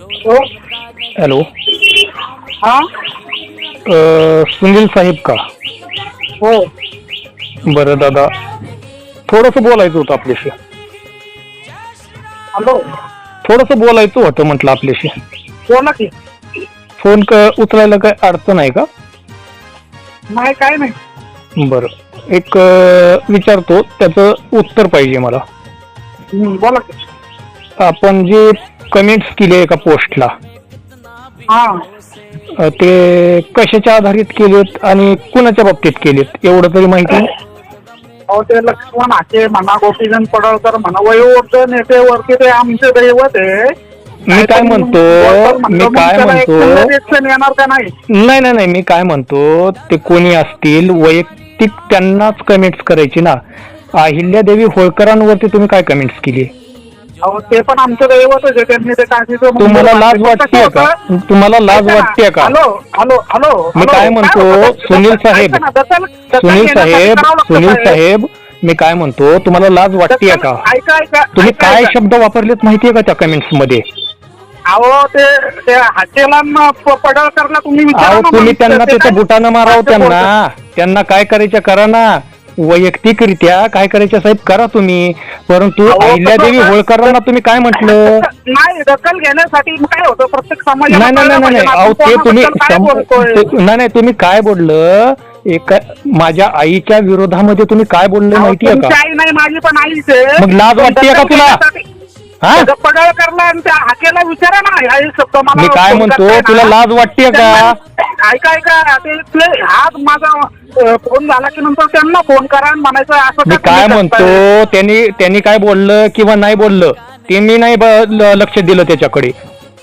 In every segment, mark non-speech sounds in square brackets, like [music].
हो. हॅलो. हा? सुनील साहेब का? हो. बरं दादा. थोडंसं बोलायचं होतं आपल्याशी. हॅलो. थोडंसं बोलायचं होतं म्हटलं आपल्याशी. बोला की. फोन क उचलायला काय अडचण आहे का? नाही काय नाही. बरं. एक अ, विचारतो त्याचं उत्तर पाहिजे मला. बोला की. आपण जे कमेंट्स केले एका पोस्टला. हा. अ, ते कशाच्या आधारित केलेत आणि कुणाच्या बाबतीत केलेत एवढं तरी माहिती? अहो ते लक्ष्मण आके म्हणा गोपीचंद पडळकर म्हणा वयोवृद्ध ते आमचे दैवत आहे. मी काय म्हणतो मी काय म्हणतो? येणार का नाही? नाही नाही नाही मी काय म्हणतो ते कोणी असतील वैयक्तिक त्यांनाच कमेंट्स करायची ना. अहिल्यादेवी होळकरांवरती तुम्ही काय कमेंट्स केली? अहो ते पण आमचं दैवतच आहे त्यांनी ते मंदिर तुम्हाला लाज. वाटते का? तुम्हाला लाज वाटते का? हॅलो हॅलो हॅलो मी काय म्हणतो? सुनील साहेब, सुनील साहेब सुनील साहेब. मी काय म्हणतो? तुम्हाला लाज दखल- का? तुम्ही काय. शब्द वापरलेत माहितीये का त्या कमेंट्समध्ये? अहो ते ते हाकेला न प- पडळकरला तुम्ही विचारा तुम्ही त्यांना ते तिथं काय- बुटानं माराव? त्यांना. त्यांना काय करायचं करा ना. वैयक्तिकरित्या काय करायचं साहेब? करा तुम्ही. परंतु अहो, अहिल्यादेवी कसं- होळकरांना तुम्ही काय म्हटलं? [laughs] नाही दखल घेण्यासाठी काय होतं? प्रत्येक समाजाला नाही नाही नाही नाही. कळलं अहो ते तुम्ही. सम- ते- नाही नाही तुम्ही काय बोललं? एका माझ्या आईच्या विरोधामध्ये तुम्ही काय बोलले माहितीये का? आई नाही माझी पण आईच आहे मग लाज वाटतेय का तुला? हा? त्या पडळकरला आणि त्या हाकेला विचारा ना आई शब्द मला मी काय फोन म्हणतो? करताय ना. तुला लाज वाटतेय का? ऐका ऐका ते ते आज माझा फोन झाला की नंतर त्यांना फोन करा आणि म्हणायचं असं मी का काय तुम्ही म्हणतो करताय? त्यांनी त्यांनी काय बोललं किंवा नाही बोललं ते मी नाही ब- ल- लक्ष दिलं त्याच्याकडे.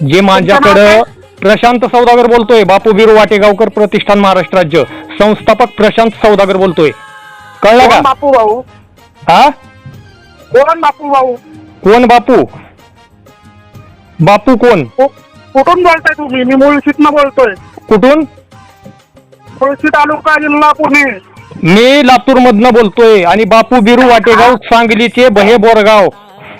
जे माझ्याकडं प्रशांत सौदागर बोलतोय बापू बिरू वाटेगावकर प्रतिष्ठान महाराष्ट्र राज्य. संस्थापक प्रशांत सौदागर बोलतोय. कळलं कोण का? बापू भाऊ? हा? कोण बापू भाऊ? कोण बापू? बापू कोण? कु- कुठून बोलताय तुम्ही? मी मुळशीतनं बोलतोय. कुठून? तालुका जिल्हा पुणे. मी लातूर मधनं बोलतोय आणि बापू बिरू वाटेगाव सांगलीचे बहे बोरगाव.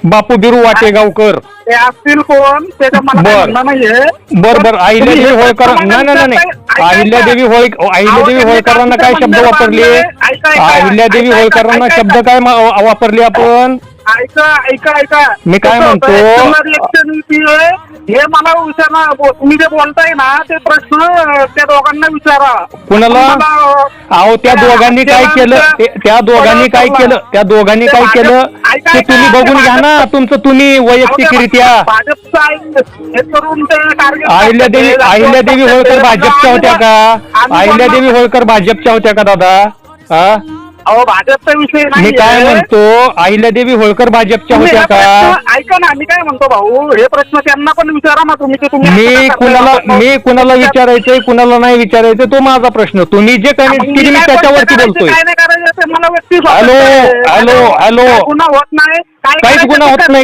बापू बिरू वाटेगावकर. ते असतील कोण? मला बर. म्हणणं नाहीये. बर बर. अहिल्यादेवी होळकर नाही नाही नाही अहिल्यादेवी होळ अहिल्यादेवी होळकरांना काय शब्द वापरले? अहिल्यादेवी होळकरांना शब्द काय मा- वापरले आपण? ऐका ऐका ऐका. मी काय म्हणतो? हे मला विचारणार बो- तुम्ही जे बोलताय ना ते प्रश्न त्या दोघांना विचारा. कुणाला? अहो त्या दोघांनी काय केलं? त्या दोघांनी काय केलं? त्या दोघांनी काय केलं? ते तुम्ही बघून घ्या ना तुमचं तुम्ही वैयक्तिकरित्या. हे अहिल्यादेवी अहिल्यादेवी होळकर भाजपच्या होत्या का? अहिल्यादेवी होळकर भाजपच्या होत्या का दादा? हा? अहो भाजपचा विषय मी काय म्हणतो अहिल्यादेवी होळकर भाजपच्या तुम्ही होत्या हे का प्रश्न- ऐका ना मी काय म्हणतो भाऊ हे प्रश्न त्यांना पण विचारा ना तुम्ही की तुम्ही मी कुणाला करताय? मी कुणाला विचारायचंय कुणाला नाही विचारायचं तो माझा प्रश्न तुम्ही जे मग मी केली मी काय त्याच्यावरती करायचं, बोलतोय काय नाही करायचं ते मला व्यक्ती हॅलो, आहे. Hello, hello. काय गुन्हा होत नाही काय काहीच करायचं गुन्हा ते होत. नाही